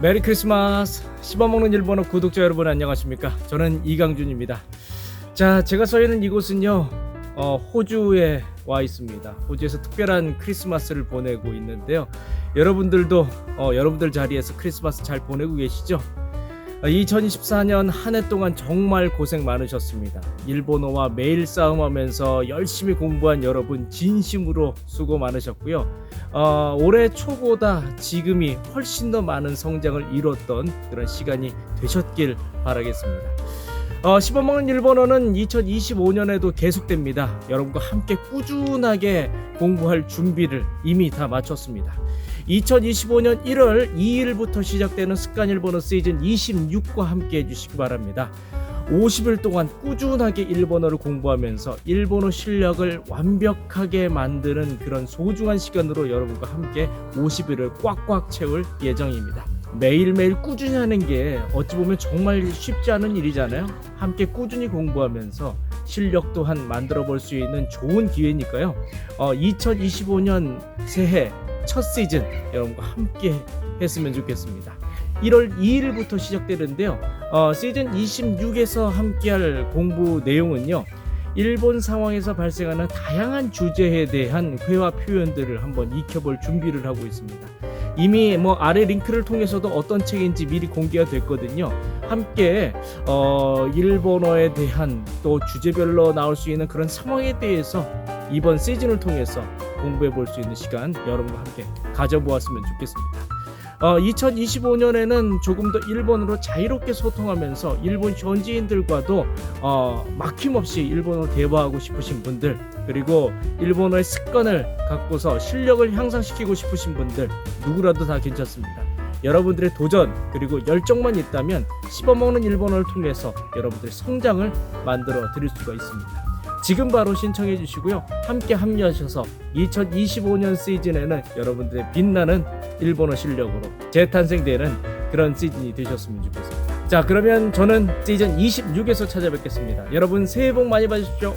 메리 크리스마스. 씹어먹는 일본어 구독자 여러분 안녕하십니까? 저는 이강준입니다. 자 제가 서 있는 이곳은요 어, 호주에 와 있습니다. 호주에서 특별한 크리스마스를 보내고 있는데요. 여러분들도 어, 여러분들 자리에서 크리스마스 잘 보내고 계시죠? 2024년 한 해 동안 정말 고생 많으셨습니다. 일본어와 매일 싸움하면서 열심히 공부한 여러분 진심으로 수고 많으셨고요. 어, 올해 초보다 지금이 훨씬 더 많은 성장을 이뤘던 그런 시간이 되셨길 바라겠습니다. 어, 씹어먹는 일본어는 2025년에도 계속됩니다. 여러분과 함께 꾸준하게 공부할 준비를 이미 다 마쳤습니다. 2025년 1월 2일부터 시작되는 습관 일본어 시즌 26과 함께 해주시기 바랍니다. 50일 동안 꾸준하게 일본어를 공부하면서 일본어 실력을 완벽하게 만드는 그런 소중한 시간으로 여러분과 함께 50일을 꽉꽉 채울 예정입니다. 매일매일 꾸준히 하는 게 어찌 보면 정말 쉽지 않은 일이잖아요. 함께 꾸준히 공부하면서 실력 또한 만들어 볼 수 있는 좋은 기회니까요. 어, 2025년 새해 첫 시즌 여러분과 함께 했으면 좋겠습니다. 1월 2일부터 시작되는데요. 어, 시즌 26에서 함께할 공부 내용은요. 일본 상황에서 발생하는 다양한 주제에 대한 회화 표현들을 한번 익혀볼 준비를 하고 있습니다. 이미 뭐 아래 링크를 통해서도 어떤 책인지 미리 공개가 됐거든요. 함께 어, 일본어에 대한 또 주제별로 나올 수 있는 그런 상황에 대해서 이번 시즌을 통해서 공부해 볼 수 있는 시간 여러분과 함께 가져보았으면 좋겠습니다. 어, 2025년에는 조금 더 일본어로 자유롭게 소통하면서 일본 현지인들과도 어, 막힘없이 일본어 대화하고 싶으신 분들 그리고 일본어의 습관을 갖고서 실력을 향상시키고 싶으신 분들 누구라도 다 괜찮습니다. 여러분들의 도전 그리고 열정만 있다면 씹어먹는 일본어를 통해서 여러분들의 성장을 만들어 드릴 수가 있습니다. 지금 바로 신청해 주시고요. 함께 합류하셔서 2025년 시즌에는 여러분들의 빛나는 일본어 실력으로 재탄생되는 그런 시즌이 되셨으면 좋겠습니다. 자, 그러면 저는 시즌 26에서 찾아뵙겠습니다. 여러분 새해 복 많이 받으십시오.